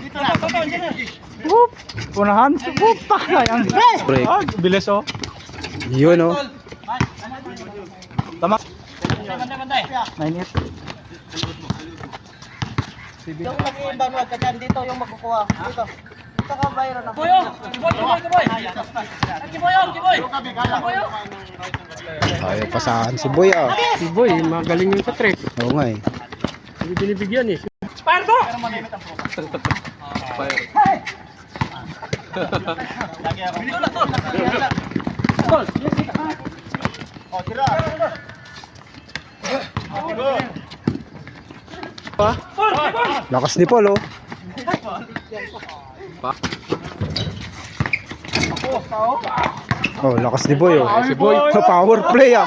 Dito na. Whoop! Unahan. Whoop! Takay ang Break. Ah, bilis oh. Yun oh. Tama. Mainit. Yung nag-ibanwag ka dyan, dito yung magkukuha. Dito. Dito ka bayro na. Kiboy, oh. Kiboy, kiboy, kiboy. Kiboy, oh, kiboy. Kiboy, oh. Ayaw pasahan si Boy ah. Si Boy, magaling yun sa trick. Oo nga eh. Hindi binibigyan eh. Fire to! Lakas ni Paul oh. Oh, lakas ni Boy oh. Si Boy, power play ah.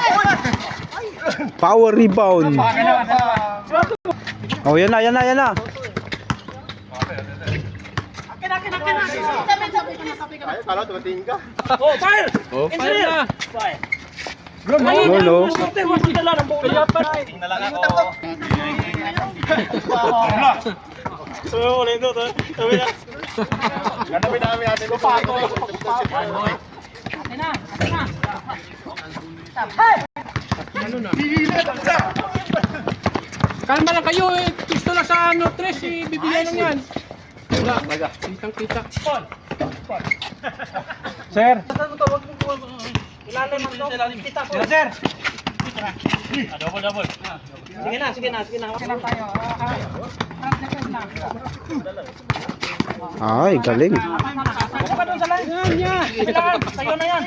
Power rebound. Oh, yan na, yan na, yan na. Akin, akin, akin, akin. Sabi, sabi ka na, sabi ka na. Oh, fire! Oh, fire na! Fire. No, no. Sorte, wag mo dala ng pa. Tingnan lang ako. So, ulit ito. Sabi na. Ganda may dami natin. Pato. Akin na, akin na. Kalma lang kayo eh. Gusto na sa ano, tres eh. Bibigyan lang yan. Wala. Kitang kita. Sir. Ilalim ang loob. Kita po. Sir. Double, double. Sige na, sige na, sige na. Okay lang tayo. Ay, galing. Ako pa doon sa line. Yan, yan. Sige lang, Sa'yo na yan.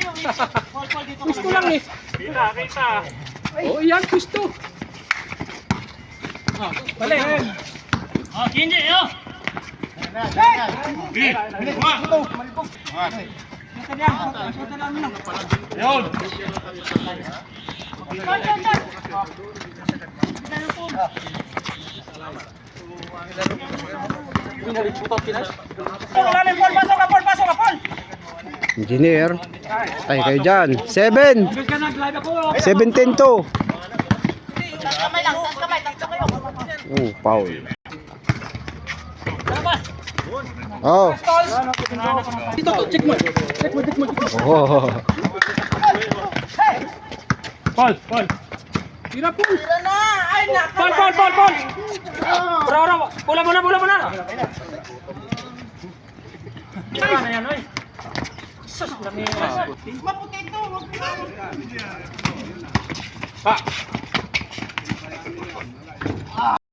Gusto lang eh. Kita, kita. Oh, yan gusto. Balik. Oh, Kinji, yo. Yun. Pasok, Paul, pasok ka, Paul, pasok ka, Paul. Engineer. Ay, kayo dyan. Seven. Seven ten to. Kamay lang, kamay, kayo. Oh, foul. Labas. Oh. Dito to, check mo. Check mo, check mo. Oh. Paul, Paul. Tira po. Ay, naka. Paul, Paul, Paul, Paul. Bro, bro. Pula mo na, pula mo na. Ano na yan, oy? Sus, dami. Maputi ito. Pa.